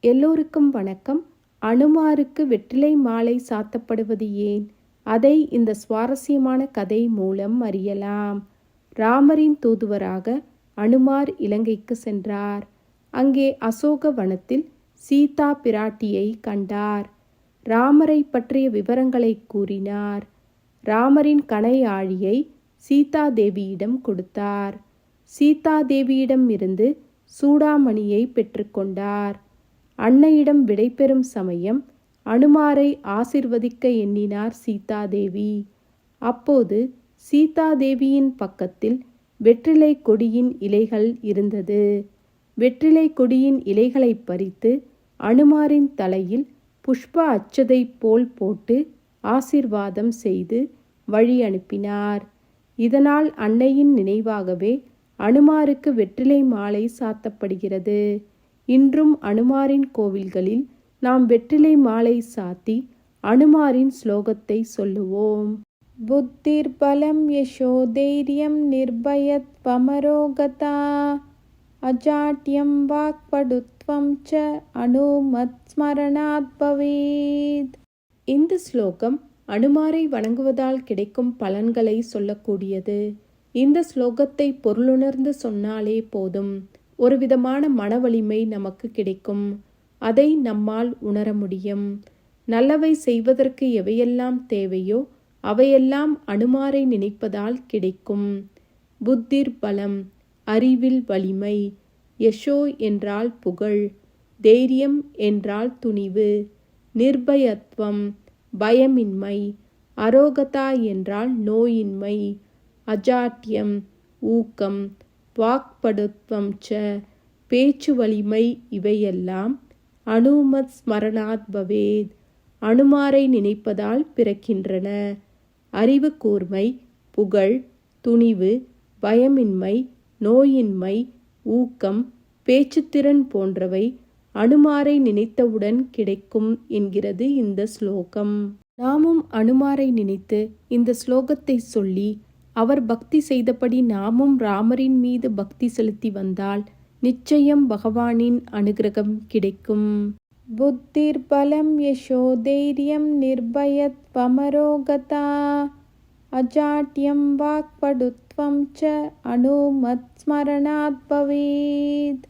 எல்லோருக்கும் வணக்கம். அனுமாருக்கு வெற்றிலை மாலை சாத்தப்படுவது ஏன்? அதை இந்த சுவாரஸ்யமான கதை மூலம் அறியலாம். ராமரின் தூதுவராக அனுமார் இலங்கைக்கு சென்றார். அங்கே அசோக வனத்தில் சீதா பிராட்டியை கண்டார். ராமரை பற்றிய விவரங்களை கூறினார். ராமரின் கணையாழியை சீதா தேவியிடம் கொடுத்தார். சீதா தேவியிடம் இருந்து சூடாமணியை பெற்றுக்கொண்டார் அன்னையிடம் விடைபெறும் சமயம் அனுமாரை ஆசிர்வதிக்க எண்ணினார் சீதாதேவி. அப்போது சீதாதேவியின் பக்கத்தில் வெற்றிலை கொடியின் இலைகள் இருந்தது. வெற்றிலை கொடியின் இலைகளை பறித்து அனுமாரின் தலையில் புஷ்ப அச்சதை போல் போட்டு ஆசிர்வாதம் செய்து வழி அனுப்பினார். இதனால் அன்னையின் நினைவாகவே அனுமாருக்கு வெற்றிலை மாலை சாத்தப்படுகிறது. இன்றும் அனுமாரின் கோவில்களில் நாம் வெற்றிலை மாலை சாத்தி அனுமாரின் ஸ்லோகத்தை சொல்லுவோம். புத்திர் பலம் யசோ தைரியம் நிர்பயத் பமரோகதா அஜாட்யம் வாக்படுத்வம் ச அனுமத் ஸ்மரணாத் பவேத். இந்த ஸ்லோகம் அனுமாரை வணங்குவதால் கிடைக்கும் பலன்களை சொல்லக்கூடியது. இந்த ஸ்லோகத்தை பொருளுணர்ந்து சொன்னாலே போதும். ஒரு விதமான மன வலிமை நமக்கு கிடைக்கும். அதை நம்மால் உணர முடியும். நல்லவை செய்வதற்கு எவையெல்லாம் தேவையோ அவையெல்லாம் அனுமாரை நினைப்பதால் கிடைக்கும். புத்திர் பலம் அறிவில் வலிமை யஷோ என்றால் புகழ் தைரியம் என்றால் துணிவு நிர்பயத்துவம் பயமின்மை அரோகதா என்றால் நோயின்மை அஜாட்டியம் ஊக்கம் வாக்படுத்வம் ச பேச்சு வலிமை இவையெல்லாம் அனுமத் ஸ்மரணாத் பவேத். அனுமாரை நினைப்பதால் பிறக்கின்றன. அறிவு கூர்மை புகழ் துணிவு பயமின்மை நோயின்மை ஊக்கம் பேச்சுத்திறன் போன்றவை அனுமாரை நினைத்தவுடன் கிடைக்கும் என்கிறது இந்த ஸ்லோகம். நாமும் அனுமாரை நினைத்து இந்த ஸ்லோகத்தை சொல்லி அவர் பக்தி செய்தபடி நாமும் ராமரின் மீது பக்தி செலுத்தி வந்தால் நிச்சயம் பகவானின் அனுகிரகம் கிடைக்கும். புத்திர் பலம் யசோ தைரியம் நிர்பயத் பமரோகதா. அஜாட்யம் வாக்படுத்வம் ச அனுமத் ஸ்மரணாத் பவேத்.